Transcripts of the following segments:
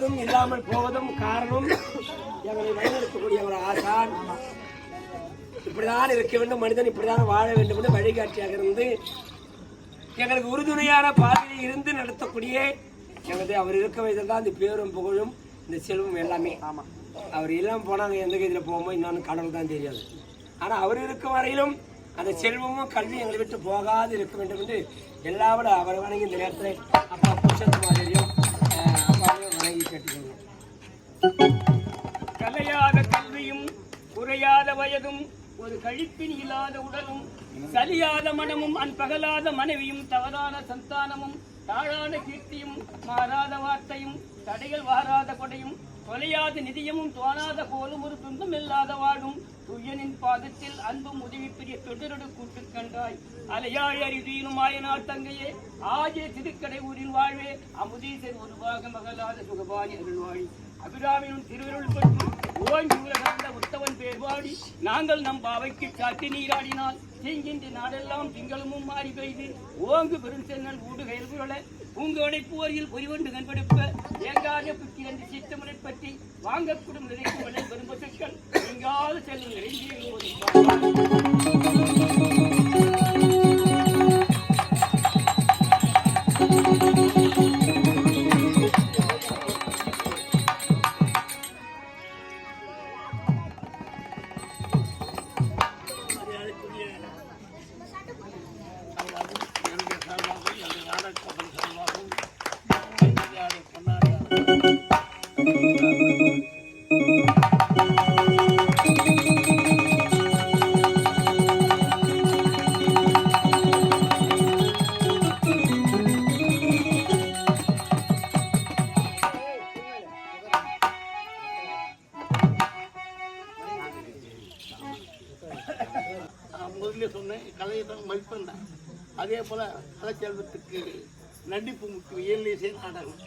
வருவதும் இல்லாமல் போவதும் காரணம் எங்களை வழிநடத்தக்கூடிய ஒரு ஆசான் இப்படிதான் இருக்க வேண்டும் மனிதன் இப்படிதான் வாழ வேண்டும் என்று வழிகாட்டியாக இருந்து எங்களுக்கு உறுதுணையான பாதையில் இருந்து நடத்தக்கூடிய எங்களது அவர் இருக்க வைத்தது தான் இந்த பேரும் புகழும் இந்த செல்வம் எல்லாமே. ஆமா. அவர் இல்லாமல் போனாங்க எந்த கதியில் போகுமோ இன்னொன்று கடவுள் தான் தெரியாது. ஆனால் அவர் இருக்கும் வரையிலும் அந்த செல்வமும் கல்வி எங்களை விட்டு போகாது இருக்க வேண்டும் என்று எல்லாவோட அவரை வணங்கி இந்த நேரத்தில் அப்பா புருஷத்துமாரியும் அப்பாவையும் குறையாத வயதும் ஒரு கழிப்பின் இல்லாத உடலும் சலியாத மனமும் அன்பகலாத மனைவியும் தவறான சந்தானமும் தாழான கீர்த்தியும் மாறாத வார்த்தையும் தடைகள் வாராத கொடையும் தொலையாத நிதியமும் தோணாத கோலும் ஒரு துன்பம் இல்லாத வாழும் துயனின் பாதத்தில் அன்பும் உதவி பெரிய தொடரடு கூட்டு கண்டாய். அலையாய் அறிதீனும் ஆயனார் தங்கையே ஆஜே திருக்கடை ஊரின் வாழ்வே அமுதீசர் ஒரு பாக மகளாத சுகபாணி அருள்வாழி. அபிராமியும் திருவருள் பெற்று ஓங்கி உத்தவன் பேர்வாடி நாங்கள் நம் பாவைக்கு சாத்தி நீராடினால் தீங்கின்றி நாடெல்லாம் திங்களமும் மாறி பெய்து. ஓங்கு பெருஞ்சென்னல் ஊடுகையில் புரள பூங்கோடை போரில் பொறிவண்டு கண்படுப்ப ஏங்காத புக்கிரண்டு சித்தமுறை பற்றி வாங்கக்கூடும் நிறைக்கும் எங்காவது செல்லும் பசுக்கள் நீங்காத செல்லும் நிறைந்திருக்கும் நான் முதல்ல சொன்னேன் கலையை தான் மதிப்பேன் அதே போல் கலைச்செல்வத்துக்கு நடிப்பு முக்கியம். இயல் இசை நாடகம்.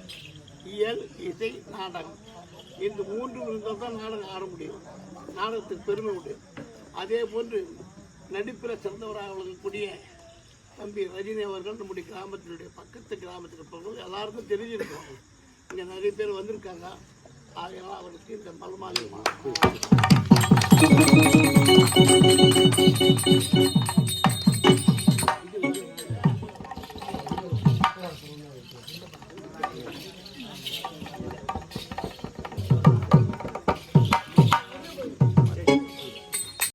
இயல் இசை நாடகம். இந்த மூன்று இருந்தால் தான் நாடகம் ஆட முடியும். நாடகத்துக்கு பெருமை உண்டு. அதே போன்று நடிப்பில் சிறந்தவராக விளங்கக்கூடிய தம்பி ரஜினி அவர்கள் நம்முடைய கிராமத்தினுடைய பக்கத்து கிராமத்தில் இருப்பவர்கள் எல்லாருக்கும் தெரிஞ்சிருக்கோம். இங்கே நிறைய பேர் வந்திருக்காங்க. ஆகையால் அவருக்கு இந்த மலமாலி